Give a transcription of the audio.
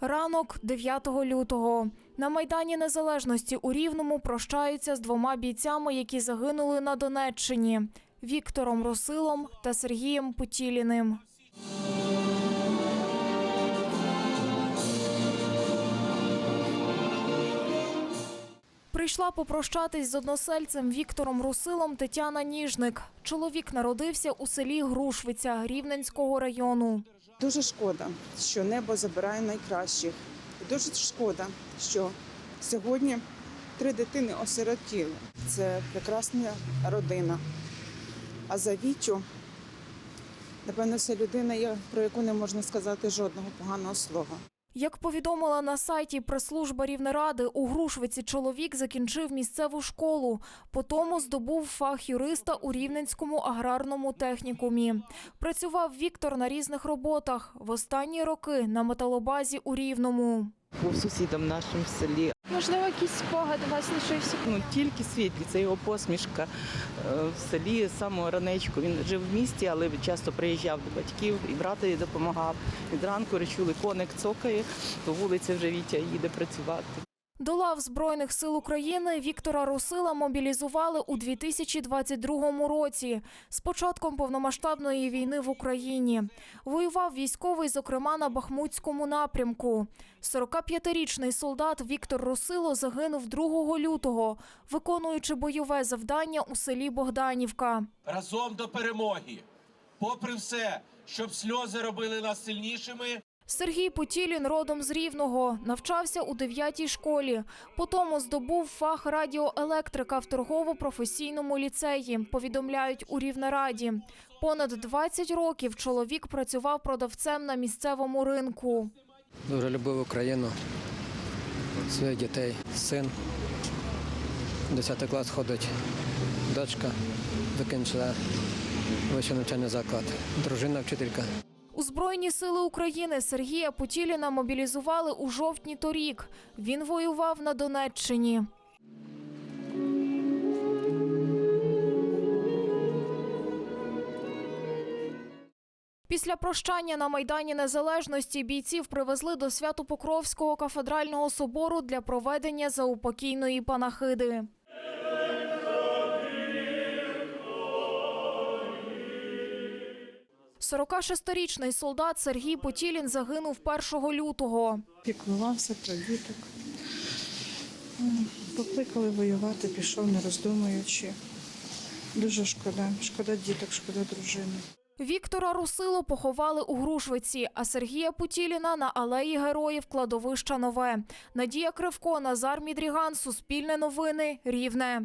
Ранок 9 лютого. На Майдані Незалежності у Рівному прощаються з двома бійцями, які загинули на Донеччині Віктором Росилом та Сергієм Путіліним. Прийшла попрощатись з односельцем Віктором Русилом Тетяна Ніжник. Чоловік народився у селі Грушвиця Рівненського району. Дуже шкода, що небо забирає найкращих. Дуже шкода, що сьогодні три дитини осиротіли. Це прекрасна родина. А за Вітю, напевно, це людина, про яку не можна сказати жодного поганого слова. Як повідомила на сайті прес-служба Рівнеради, у Грушвиці чоловік закінчив місцеву школу, потому здобув фах юриста у Рівненському аграрному технікумі. Працював Віктор на різних роботах. В останні роки на металобазі у Рівному. Був сусідом нашим в селі. Можливо, якийсь спогад у вас лишився. Ну тільки світлі, це його посмішка Е, в селі з самого ранечку. Він жив в місті, але часто приїжджав до батьків і братові допомагав. Від ранку речули, коник цокає, то вулиця вже Вітя їде працювати. До лав Збройних сил України Віктора Русила мобілізували у 2022 році з початком повномасштабної війни в Україні. Воював військовий, зокрема на Бахмутському напрямку. 45-річний солдат Віктор Русило загинув 2 лютого, виконуючи бойове завдання у селі Богданівка. разом до перемоги. Попри все, щоб сльози робили нас сильнішими, Сергій Потілін родом з Рівного, навчався у 9-й школі. Потім здобув фах радіоелектрика в торгово-професійному ліцеї, повідомляють у Рівнераді. Понад 20 років чоловік працював продавцем на місцевому ринку. Дуже любив Україну, своїх дітей, син. 10 клас ходить, дочка закінчила вищий навчальний заклад, дружина вчителька. У Збройні сили України Сергія Потіліна мобілізували у жовтні торік. Він воював на Донеччині. Після прощання на Майдані Незалежності бійців привезли до Свято-Покровського кафедрального собору для проведення заупокійної панахиди. – 46-річний солдат Сергій Потілін загинув 1 лютого. Піклувався про діток. Покликали воювати, пішов, не роздумуючи. Дуже шкода. Шкода діток, шкода дружини. Віктора Русило поховали у Грушвиці, а Сергія Путіліна на алеї героїв кладовища Нове. Надія Кривко, Назар Мідріган, Суспільне новини, Рівне.